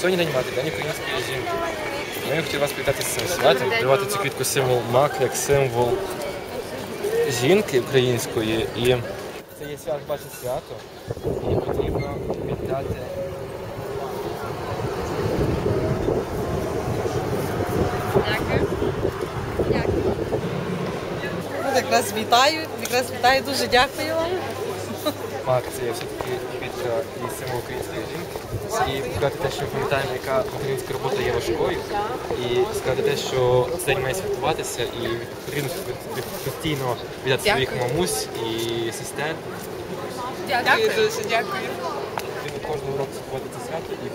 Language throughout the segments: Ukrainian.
Сьогодні день мати, день української жінки. Ми хотіли вас привітати з цим святом, давати цю квітку символ мак як символ жінки української. І це є свято, бачите, свято. І потрібно віддати. Дякую. Дякую. Ну, якраз вітаю, якраз вітаю, дуже дякую вам. Є все-таки квітка і символ української жінки. І сказати те, що ми пам'ятаємо, яка українська робота є важкою. І сказати те, що цей день має святкуватися і потрібно постійно віддати своїх мамусь і сестер. Дякую дуже, дякую. Потрібно кожного року святкувати це свято і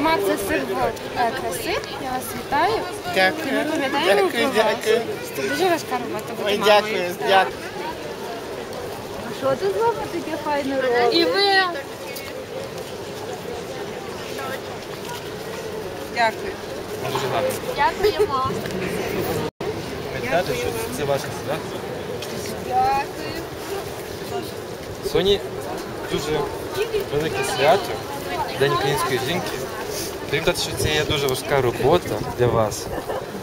Мак це символ е, краси. Я вас вітаю. Дякую. Ми пам'ятаємо Дякую, про вас. дякую. Це дуже важка робота бути Ой, мамою. дякую, дякую. Що ти з вами таке файне робиш? І ви Дякую. дуже гарно. Дякуємо. Пам'ятайте, що це ваше свято. Дякую. Сьогодні дуже велике свято, День української жінки. Пам'ятати, що це є дуже важка робота для вас,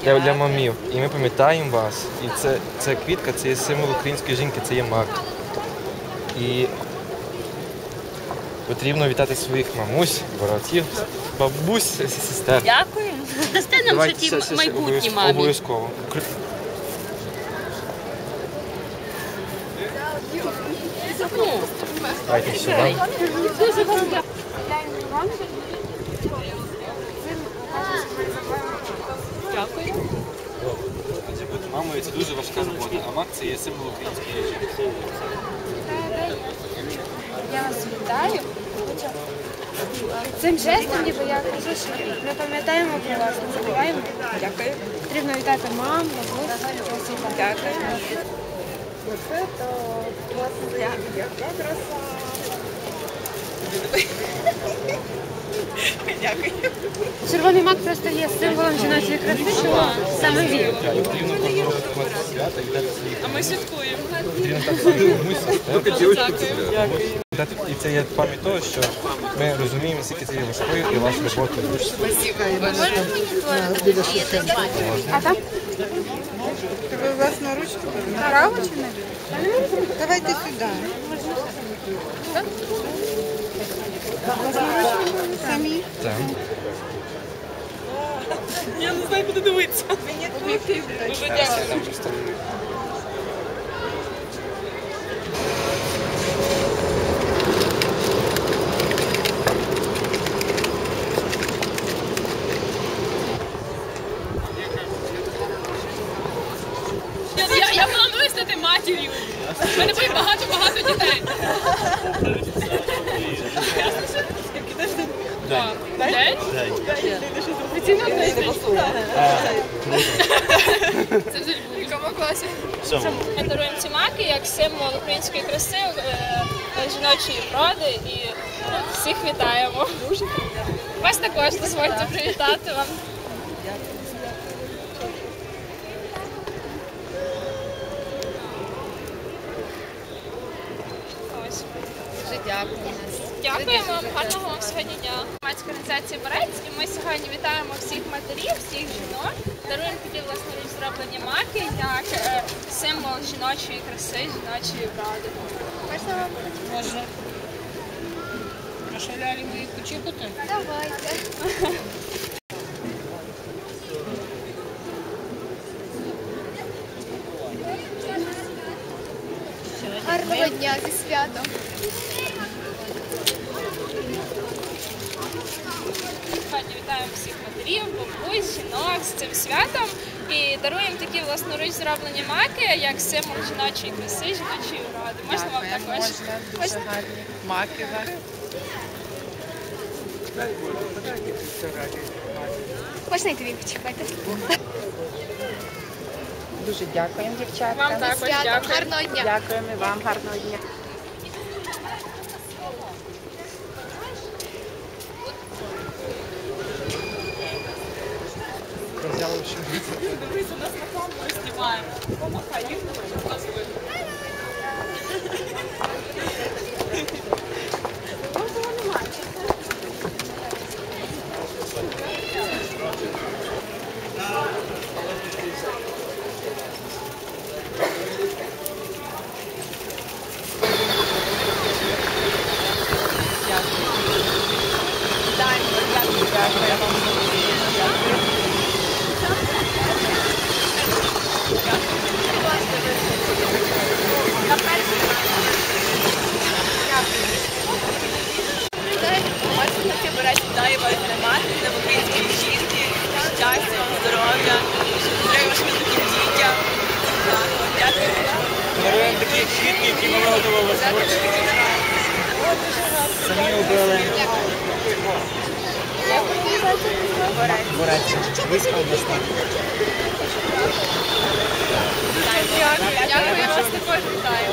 для, для мамів. І ми пам'ятаємо вас. І це, це квітка, це є символ української жінки, це є мак. І потрібно вітати своїх мамусь, братів, бабусь, сестер. Дякую. Дасте нам Давайте ще- майбутній обов'язково- мамі. Обов'язково. Давайте сюди. Дякую. Мамою це дуже важка робота, а мак це є символ української жінки. я вас вітаю. Цим жестом, ніби я кажу, що ми пам'ятаємо про вас, не забуваємо. Дякую. Потрібно вітати мам, бабусь, Дякую. Червоний мак просто є символом жіночої краси, що саме він. А ми святкуємо. Так. Дати- І це є пам'ять того, що ми розуміємо, скільки це є важкою і ваша робота. А там? Ви власну ручку направо чи наліво? Давайте сюди. Самі. Так. Я не знаю, куди дивитися. Дуже дякую. Я, планую стати матір'ю. У мене багато-багато дітей. Так. День? Офіційно день? Це вже В якому класі? Ми даруємо ці маки як символ української краси, е, жіночої вроди і е, всіх вітаємо. Вас також дозвольте привітати вам. Дуже дякую. Дякуємо вам, гарного вам сьогодні дня. Громадська організація Борець, і ми сьогодні вітаємо всіх матерів, всіх жінок. Даруємо такі власноруч зроблені маки як е, символ жіночої краси, жіночої вроди. Можна вам? Можна. А що лялі мої почекати? Давайте. Гарного дня зі святом. Сьогодні вітаємо всіх матерів, бабусь, жінок з цим святом і даруємо такі власноруч зроблені маки як символ жіночої краси, жіночої вроди. Можна вам також? Можна, дуже гарні. Маки. Можна і тобі почекати. Дуже дякуємо, дівчатка. Вам також дякую. Гарного дня. Дякуємо і вам гарного дня. вообще. Дивись, у нас на камеру снимаємо. Помахай, їх не показує. Можливо, немає. Дякую. Дякую, дякую, дякую. Це береться дає вас мати, на українські жінки, щастя, здоров'я, треба таким дітям. Дякую. Даруємо такі жінки, які народували творчі. Самі убили. Бореться. Війська обласна. Дякую, я вас також вітаю.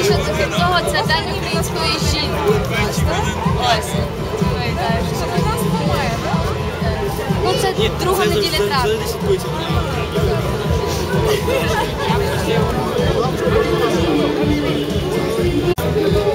І ще крім того, це день української жінки. Ось. Що нас Ну, це друга неділя травня.